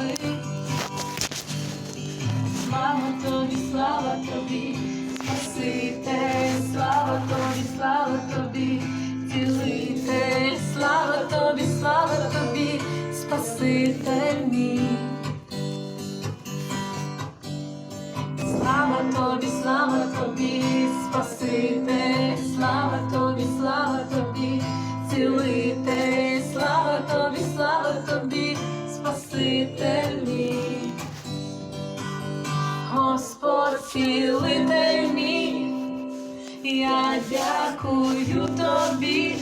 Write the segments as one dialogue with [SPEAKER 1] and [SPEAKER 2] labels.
[SPEAKER 1] славить. Слава тобі, слава тобі, Спаситель, слава тобі, слава тобі, цілитель, слава тобі, слава тобі, Спаситель мій. Слава тобі, слава тобі, Спаситель, слава тобі, слава тобі, цілитель, цілитель мій, я дякую тобі,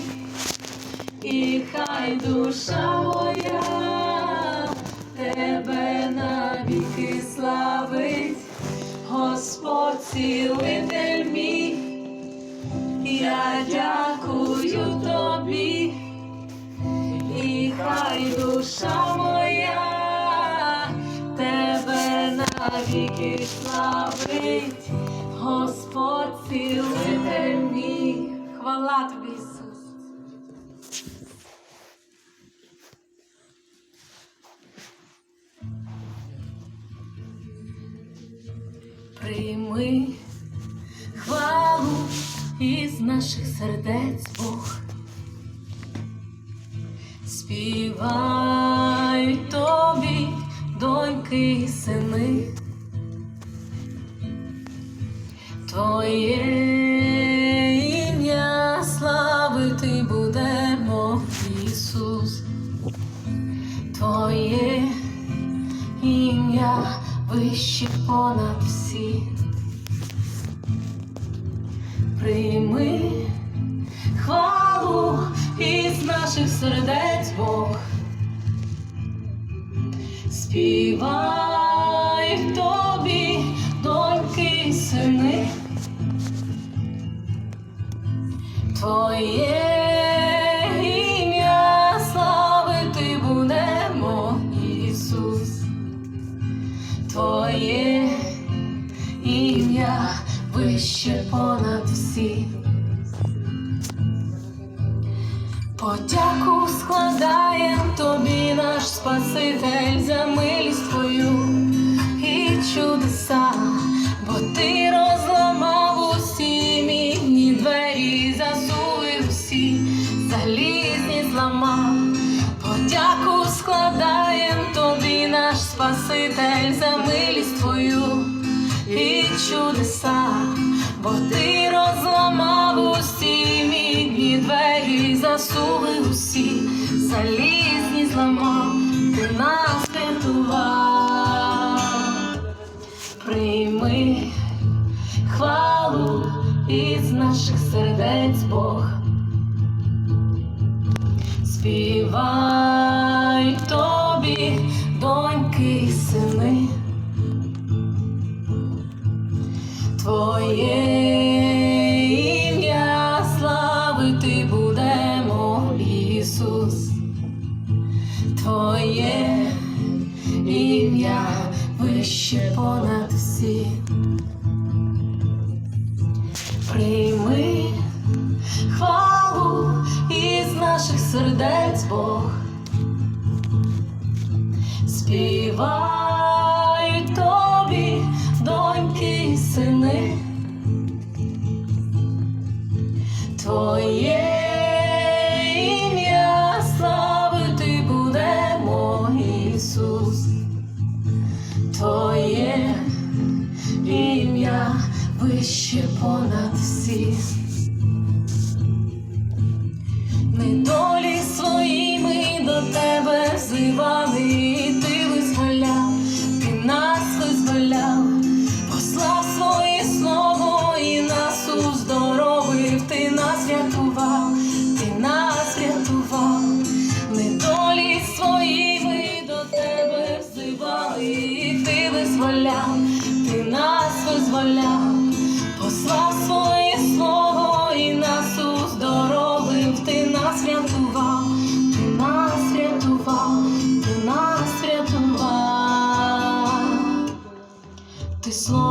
[SPEAKER 1] і хай душа моя тебе навіки славить, Господь цілитель мій, я дякую тобі, і хай душа моя навіки славить, Господь цілитель мій. Хвала тобі, Ісус. Прийми хвалу із наших сердець Бог. Співають тобі, доньки і сини. Твоє ім'я славити будемо, Ісус. Твоє ім'я вище понад всі. Прийми хвалу із наших сердець Бог. Співай тобі, Твоє ім'я славити будемо, Ісус. Твоє ім'я вище понад всі. Подяку складаєм тобі, наш Спаситель, за милість твою і чудеса, бо ти Спаситель, за милість твою і чудеса, бо ти розламав усі мідні двері, засули усі, залізні зламав, ти нас рятував. Прийми хвалу із наших сердець Бог. Співай тобі, Твоє ім'я славити будемо, Ісус. Твоє ім'я вище понад всі. Прийми хвалу із наших сердець Бог. Співай вище понад всі. Недолі своїми до тебе взивали, і ти визволяв, ти нас визволяв, послав своє слово і нас уздоровив, ти нас рятував, ти нас рятував, недолі своїми до тебе взивали, і ти визволяв, ти нас визволяв послав своє слово і нас уздоровив, ти нас рятував, ти нас рятував, ти нас рятував, ти слово.